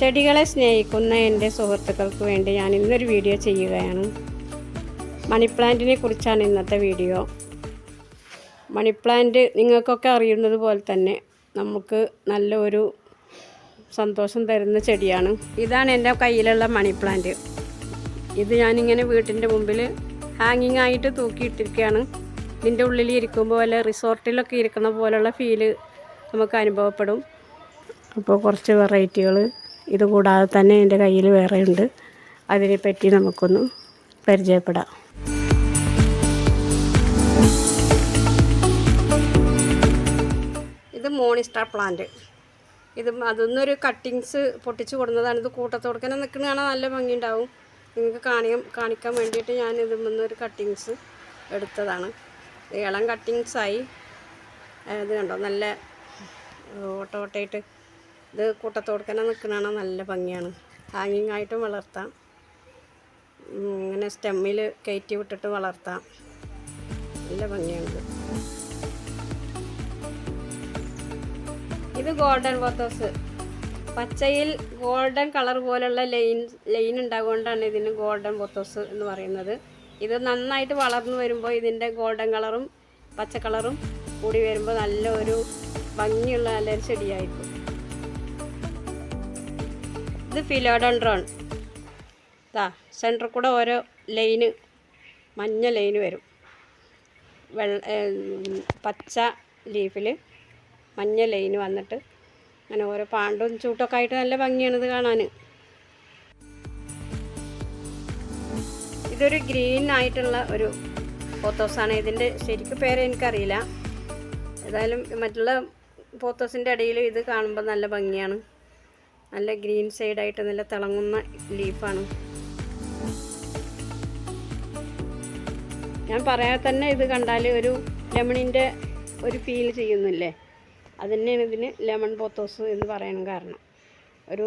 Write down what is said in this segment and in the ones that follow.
ചെടികളെ സ്നേഹിക്കുന്ന എന്റെ സുഹൃത്തുക്കൾക്ക് വേണ്ടി ഞാൻ ഇന്നൊരു വീഡിയോ ചെയ്യുകയാണ്. മണി പ്ലാന്റിനെ കുറിച്ചാണ് ഇന്നത്തെ വീഡിയോ. മണി പ്ലാന്റ് നിങ്ങൾക്കൊക്കെ അറിയുന്നത് പോലെ തന്നെ നമുക്ക് നല്ലൊരു സന്തോഷം തരുന്ന ചെടിയാണ്. ഇതാണ് എന്റെ കയ്യിലുള്ള മണി പ്ലാന്റ് ഇത് ഞാനിങ്ങനെ വീട്ടിന്റെ മുമ്പിൽ ഹാങ്ങിങ് ആയിട്ട് തൂക്കിയിട്ടിരിക്കുകയാണ്. ഇതിന്റെ ഉള്ളിൽ ഇരിക്കുമ്പോൾ വല്ല റിസോർട്ടിലൊക്കെ ഇരിക്കുന്ന പോലുള്ള ഫീൽ നമുക്ക് അനുഭവപ്പെടും. അപ്പോൾ കുറച്ച് വെറൈറ്റികൾ ഇത് കൂടാതെ തന്നെ എന്റെ കയ്യിൽ വേറെയുണ്ട്. അതിനെപ്പറ്റി നമുക്കൊന്ന് പരിചയപ്പെടാം. ഇത് മോണിസ്റ്റാർ പ്ലാന്റ്. ഇത് അതൊന്നൊരു കട്ടിങ്സ് പൊട്ടിച്ച് കൊടുന്നതാണ്. ഇത് കൂട്ടത്തോടക്കനെ നിൽക്കുന്നതാണ് നല്ല ഭംഗിയുണ്ടാവും. നിങ്ങൾക്ക് കാണിക്കാൻ കാണിക്കാൻ വേണ്ടിയിട്ട് ഞാൻ ഇതിൽ നിന്നൊരു കട്ടിങ്സ് എടുത്തതാണ്. ഇളം കട്ടിങ്സായി ഇത് കണ്ടോ? നല്ല ഓട്ട ഓട്ടയായിട്ട് ഇത് കൂട്ടത്തോടുക്കനെ നിൽക്കുന്നതാണ് നല്ല ഭംഗിയാണ്. ഹാങ്ങിങ് ആയിട്ടും വളർത്താം. ഇങ്ങനെ സ്റ്റെമ്മിൽ കയറ്റി വിട്ടിട്ട് വളർത്താം. നല്ല ഭംഗിയാണിത് ഇത്. ഗോൾഡൻ പോത്തോസ് പച്ചയിൽ ഗോൾഡൻ കളർ പോലുള്ള ലൈൻ ലൈൻ ഉണ്ടാകൊണ്ടാണ് ഇതിന് ഗോൾഡൻ പോത്തോസ് എന്ന് പറയുന്നത്. ഇത് നന്നായിട്ട് വളർന്നു വരുമ്പോൾ ഇതിന്റെ ഗോൾഡൻ കളറും പച്ച കളറും കൂടി വരുമ്പോൾ നല്ല ഒരു ഭംഗിയുള്ള നല്ലൊരു ചെടിയായിരിക്കും. ഇത് ഫിലോഡൻഡ്രോൺ ഇതാ സെന്ററിൽ കൂടെ ഓരോ ലൈന് മഞ്ഞ ലൈന് വരും. വെള്ള പച്ച ലീഫിൽ മഞ്ഞ ലൈന് വന്നിട്ട് അങ്ങനെ ഓരോ പാണ്ടും ചൂട്ടൊക്കെ ആയിട്ട് നല്ല ഭംഗിയാണിത് കാണാൻ ഇതൊരു ഗ്രീൻ ആയിട്ടുള്ള ഒരു പോത്തോസാണ് ഇതിന്റെ ശരിക്കും പേര് എനിക്കറിയില്ല. ഏതായാലും മറ്റുള്ള പോത്തോസിന്റെ ഇടയിൽ ഇത് കാണുമ്പോൾ നല്ല ഭംഗിയാണ്. നല്ല ഗ്രീൻ സൈഡായിട്ട് നല്ല തിളങ്ങുന്ന ലീഫാണ്. ഞാൻ പറയാതെ തന്നെ ഇത് കണ്ടാൽ ഒരു ലെമണിന്റെ ഒരു ഫീൽ ചെയ്യുന്നില്ലേ? അത് തന്നെയാണ് ഇതിന് ലെമൺ പോത്തോസ് എന്ന് പറയാൻ കാരണം. ഒരു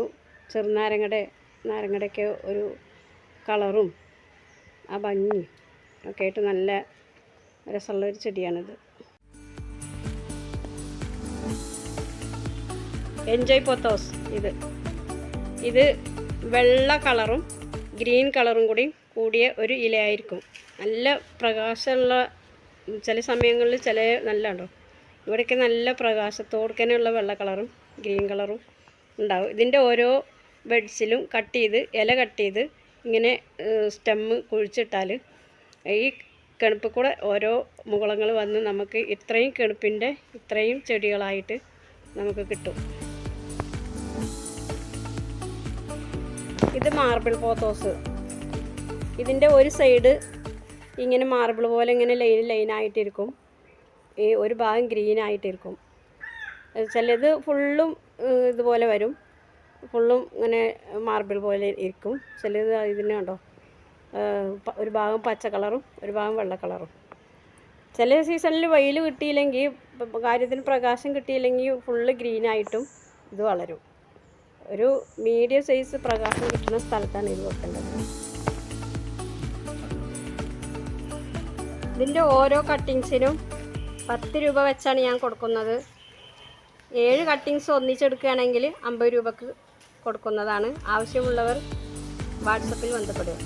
ചെറുനാരങ്ങയുടെ നാരങ്ങയുടെയൊക്കെ ഒരു കളറും ആ ഭംഗിയും ഒക്കെ ആയിട്ട് നല്ല രസമുള്ള ഒരു ചെടിയാണിത്. എൻജോയ് പോത്തോസ് ഇത്. ഇത് വെള്ള കളറും ഗ്രീൻ കളറും കൂടി കൂടിയ ഒരു ഇലയായിരിക്കും. നല്ല പ്രകാശമുള്ള ചില സമയങ്ങളിൽ ചില നല്ല ഉണ്ടോ ഇവിടെയൊക്കെ നല്ല പ്രകാശത്തോടുക്കനെയുള്ള വെള്ള കളറും ഗ്രീൻ കളറും ഉണ്ടാവും. ഇതിന്റെ ഓരോ ബെഡ്സിലും കട്ട് ചെയ്ത് ഇല കട്ട് ചെയ്ത് ഇങ്ങനെ സ്റ്റെമ്മ് കുഴിച്ചിട്ടാൽ ഈ കെണുപ്പ് കൂടെ ഓരോ മുകളങ്ങൾ വന്ന് നമുക്ക് ഇത്രയും കിണപ്പിന്റെ ഇത്രയും ചെടികളായിട്ട് നമുക്ക് കിട്ടും. ഇത് മാർബിൾ പോത്തോസ് ഇതിന്റെ ഒരു സൈഡ് ഇങ്ങനെ മാർബിൾ പോലെ ഇങ്ങനെ ലൈൻ ലൈനായിട്ടിരിക്കും ഈ ഒരു ഭാഗം ഗ്രീൻ ആയിട്ടിരിക്കും. ചിലത് ഫുള്ളും ഇതുപോലെ വരും. ഫുള്ളും ഇങ്ങനെ മാർബിൾ പോലെ ഇരിക്കും. ചിലത് ഇതിനെ ഉണ്ടോ ഒരു ഭാഗം പച്ച കളറും ഒരു ഭാഗം വെള്ള കളറും ചില സീസണിൽ വെയിൽ കിട്ടിയില്ലെങ്കിൽ കാര്യത്തിന് പ്രകാശം കിട്ടിയില്ലെങ്കിൽ ഫുള്ള് ഗ്രീനായിട്ടും ഇത് വളരും. ഒരു മീഡിയം സൈസ് പ്രകാശം കിട്ടുന്ന സ്ഥലത്താണ് ഇത് വെക്കേണ്ടത്. ഇതിന്റെ ഓരോ കട്ടിങ്സിനും പത്ത് രൂപ വെച്ചാണ് ഞാൻ കൊടുക്കുന്നത്. ഏഴ് കട്ടിങ്സ് ഒന്നിച്ചെടുക്കുകയാണെങ്കിൽ അമ്പത് രൂപക്ക് കൊടുക്കുന്നതാണ്. ആവശ്യമുള്ളവർ വാട്സപ്പിൽ ബന്ധപ്പെടുക.